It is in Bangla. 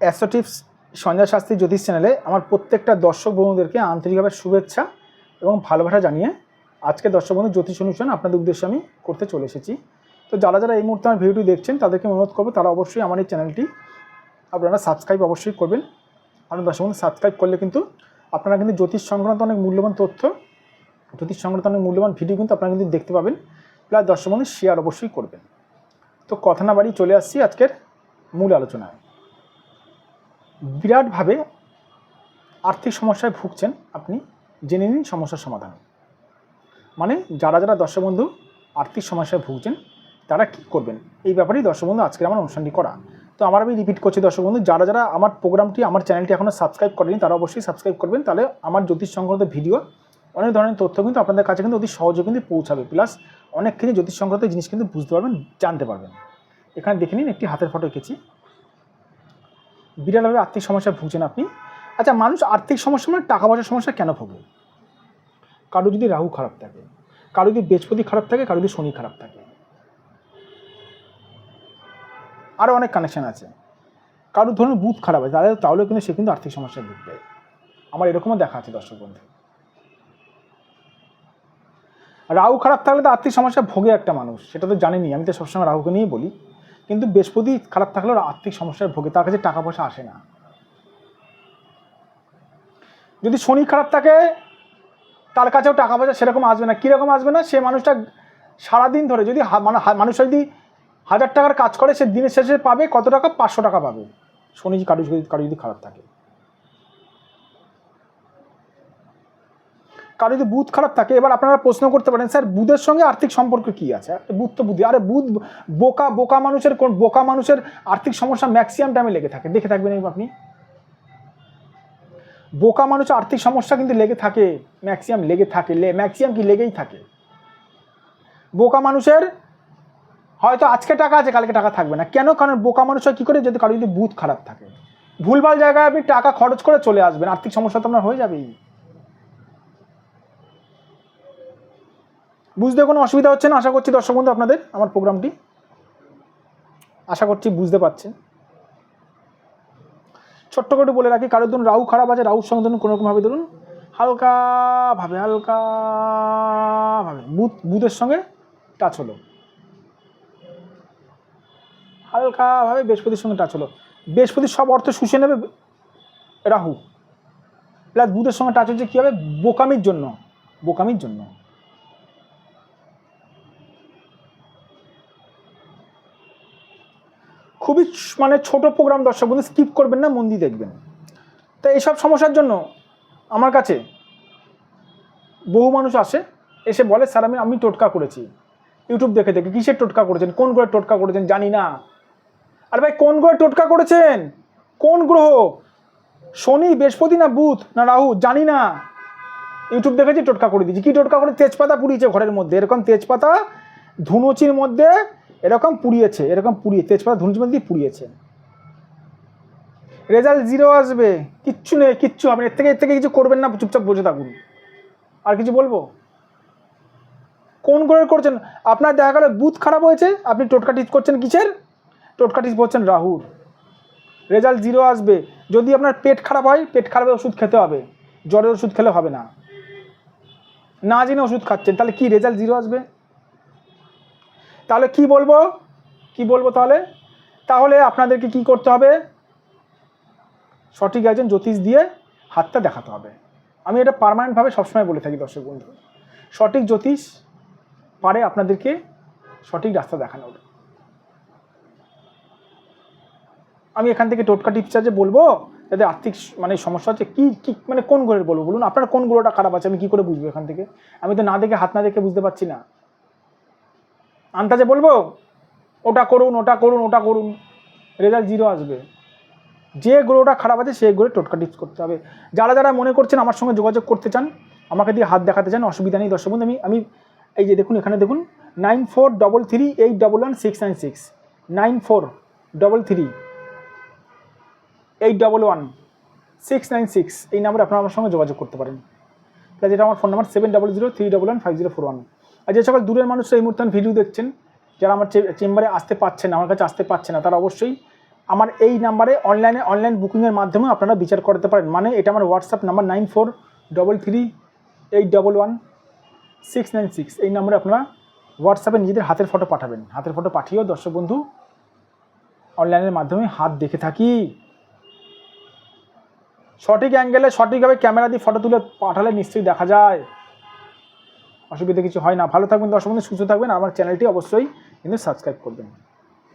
অ্যাসোটিপস সঞ্জয় শাস্ত্রী জ্যোতিষ চ্যানেলে আমার প্রত্যেকটা দর্শক বন্ধুদেরকে আন্তরিকভাবে শুভেচ্ছা এবং ভালোবাসা জানিয়ে আজকে দর্শক বন্ধু জ্যোতিষ অনুষ্ঠান আপনাদের উদ্দেশ্যে আমি করতে চলে এসেছি। তো যারা যারা এই মুহূর্তে আমার ভিডিওটি দেখছেন, তাদেরকে অনুরোধ করব, তারা অবশ্যই আমার এই চ্যানেলটি আপনারা সাবস্ক্রাইব অবশ্যই করবেন। আপনার দর্শক বন্ধু সাবস্ক্রাইব করলে কিন্তু আপনারা কিন্তু জ্যোতিষ সংক্রান্ত অনেক মূল্যবান তথ্য, জ্যোতিষ সংক্রান্ত অনেক মূল্যবান ভিডিও কিন্তু আপনারা কিন্তু দেখতে পাবেন। প্লাস দর্শক বন্ধু শেয়ার অবশ্যই করবেন। তো কথা না বাড়ি চলে আসছি আজকের মূল আলোচনায়। বিরাটভাবে আর্থিক সমস্যায় ভুগছেন আপনি, জেনে নিন সমস্যার সমাধান। মানে যারা যারা দর্শক বন্ধু আর্থিক সমস্যায় ভুগছেন, তারা কী করবেন? এই ব্যাপারেই দর্শক বন্ধু আজকের আমার অনুষ্ঠানটি করা। তো আমার আমি রিপিট করছি দর্শক বন্ধু যারা যারা আমার প্রোগ্রামটি আমার চ্যানেলটি এখনও সাবস্ক্রাইব করেনি, তারা অবশ্যই সাবস্ক্রাইব করবেন। তাহলে আমার জ্যোতিষ সংক্রান্ত ভিডিও অনেক ধরনের তথ্য কিন্তু আপনাদের কাছে কিন্তু অতি সহজে কিন্তু পৌঁছাবে। প্লাস অনেকখানি জ্যোতিষ সংক্রান্ত জিনিস কিন্তু বুঝতে পারবেন, জানতে পারবেন। এখানে দেখে নিন, একটি হাতের ফটো এঁকেছি। বিরাটভাবে আর্থিক সমস্যায় ভুগছেন আপনি। আচ্ছা মানুষ আর্থিক সমস্যা মানে টাকা পয়সার সমস্যা কেন ভোগে? কারও যদি রাহু খারাপ থাকে, কারও যদি বৃহস্পতি খারাপ থাকে, কারও যদি শনি খারাপ থাকে। আরও অনেক কানেকশান আছে। কারোর ধরুন বুথ খারাপ আছে, তাহলে তাহলেও কিন্তু সে কিন্তু আর্থিক সমস্যায় ভুগবে। আমার এরকমও দেখা আছে দর্শক বন্ধু। রাহু খারাপ থাকলে তো আর্থিক সমস্যা ভোগে একটা মানুষ, সেটা তো জানিনি আমি তো সবসময় রাহুকে নিয়েই বলি। কিন্তু বৃহস্পতি খারাপ থাকলেও আর্থিক সমস্যায় ভোগে, তার কাছে টাকা পয়সা আসে না। যদি শনি খারাপ থাকে, তার কাছেও টাকা পয়সা সেরকম আসবে না। কীরকম আসবে না? সে মানুষটা সারাদিন ধরে যদি মানে মানুষ যদি হাজার টাকার কাজ করে, সে দিনের শেষে পাবে, কত টাকা? পাঁচশো টাকা পাবে। শনি কারু যদি কারু যদি খারাপ থাকে। কারও যদি বুধ খারাপ থাকে, এবার আপনারা প্রশ্ন করতে পারেন, স্যার, বুধের সঙ্গে আর্থিক সম্পর্ক কি আছে? বুধ তো বুদ্ধি আরে বুধ বোকা বোকা মানুষের কোন বোকা মানুষের আর্থিক সমস্যা ম্যাক্সিমাম টাইমে লেগে থাকে। দেখে থাকবেন আপনি। বোকা মানুষের আর্থিক সমস্যা কিন্তু লেগে থাকে ম্যাক্সিমাম লেগে থাকে ম্যাক্সিমাম কি লেগেই থাকে? বোকা মানুষের হয়তো আজকে টাকা আছে, কালকে টাকা থাকবে না। কেন? কারণ বোকা মানুষের কী করে? যদি কারও যদি বুধ খারাপ থাকে। ভুলভাল জায়গায় আপনি টাকা খরচ করে চলে আসবেন। আর্থিক সমস্যা তো আপনার হয়ে যাবেই। বুঝতে কোনো অসুবিধা হচ্ছে না? আশা করছি দর্শক বন্ধু, আপনাদের, আমার প্রোগ্রামটি আশা করছি বুঝতে পারছেন। ছোট্ট করে বলে রাখি, কারোর ধরুন রাহু খারাপ আছে, রাহুর সঙ্গে ধরুন কোনোরকমভাবে ধরুন, হালকাভাবে হালকাভাবে, বুধ, বুধের সঙ্গে টাচ হলো। হালকাভাবে বৃহস্পতির সঙ্গে টাচ হলো। বৃহস্পতির সব অর্থ শুষে নেবে রাহু। প্লাস বুধের সঙ্গে টাচ হচ্ছে কী হবে? বোকামির জন্য বোকামির জন্য। খুবই মানে ছোট প্রোগ্রাম দর্শক বন্ধু স্কিপ করবেন না, মন দিয়ে দেখবেন। তো এইসব সমস্যার জন্য আমার কাছে বহু মানুষ আসে, এসে বলে, স্যার, আমি আমি টোটকা করেছি। ইউটিউব দেখে দেখে, কিসের টোটকা করেছেন? কোন গ্রহের টোটকা করেছেন? জানি না। আর ভাই, কোন গ্রহের টোটকা করেছেন? কোন গ্রহ? শনি, বৃহস্পতি না বুধ না রাহু? জানি না। ইউটিউব দেখেছি, টোটকা করে দিয়েছি। কী টোটকা করে? তেজপাতা পুড়িয়েছে ঘরের মধ্যে। এরকম তেজপাতা ধুনুচির মধ্যে এরকম পুড়িয়েছে, এরকম পুড়িয়ে, তেজপাতা ধুনুচির দিয়ে পুড়িয়েছে। রেজাল্ট জিরো আসবে, কিচ্ছু নেই, কিচ্ছু হবে না। এর থেকে এর থেকে কিছু করবেন না, চুপচাপ বসে থাকুন। আর কিছু বলব? কোন গ্রহের করছেন? আপনার দেখা গেল বুথ খারাপ হয়েছে, আপনি টোটকা টিচ করছেন কিসের? টোটকা টিচ করছেন রাহুর। রেজাল্ট জিরো আসবে, যদি আপনার পেট খারাপ হয়, পেট খারাপের ওষুধ খেতে হবে, জ্বরের ওষুধ খেলে হবে না। না জেনে ওষুধ খাচ্ছেন, তাহলে কি রেজাল্ট জিরো আসবে? তাহলে কি বলব? কি বলব তাহলে? তাহলে আপনাদেরকে কি করতে হবে? সঠিক একজন জ্যোতিষ দিয়ে হাতটা দেখাতে হবে। আমি এটা পার্মানেন্টভাবে সবসময় বলে থাকি দর্শক বন্ধু। সঠিক জ্যোতিষ পারে আপনাদেরকে সঠিক রাস্তা দেখানোর আমি এখান থেকে টোটকা টিপস আছে বলব, যাতে আর্থিক মানে সমস্যা হচ্ছে, কি কি মানে কোন গ্রহের বলব বলুন? আপনার কোন গ্রহটা খারাপ আছে? আমি কি করে বুঝব এখান থেকে? আমি তো না দেখে, হাত না দেখে বুঝতে পারছি না। আন্দাজে বলব, ওটা করুন ওটা করুন ওটা করুন রেজাল্ট জিরো আসবে। যে গ্রহটা খারাপ আছে, সেই গ্রহে টোটকা টিপস করতে হবে। যারা যারা মনে করছেন আমার সঙ্গে যোগাযোগ করতে চান, আমাকে দিয়ে হাত দেখাতে চান, অসুবিধা নেই দর্শক বন্ধু, আমি আমি এই যে দেখুন, এখানে দেখুন nine four double three eight double one six nine six nine four double three eight double one six nine six এই নাম্বারে আপনারা আমার সঙ্গে যোগাযোগ করতে পারেন। প্লাস এটা আমার phone number seven double zero three double one five zero four one আর যে সকল দূরের মানুষরা এই মুহূর্তে ভিডিও দেখছেন, যারা আমার চেম্বারে আসতে পারছে না, আমার কাছে আসতে পারছে না, তারা অবশ্যই আমার এই নাম্বারে অনলাইনে, অনলাইন বুকিংয়ের মাধ্যমে আপনারা বিচার করতে পারেন। মানে এটা আমার WhatsApp number nine four double three eight double one six nine six এই নম্বরে আপনারা হোয়াটসঅ্যাপে নিজেদের হাতের ফটো পাঠাবেন। হাতের ফটো পাঠিয়েও দর্শক বন্ধু অনলাইনের মাধ্যমে হাত দেখে থাকি। সঠিক অ্যাঙ্গেলে সঠিকভাবে ক্যামেরা দিয়ে ফটো তুলে পাঠালে নিশ্চয়ই দেখা যায়। অসুবিধা কিছু হয় না। ভালো থাকবেন দর্শক বন্ধু, সুস্থ থাকবেন। আমার চ্যানেলটি অবশ্যই কিন্তু সাবস্ক্রাইব করবেন।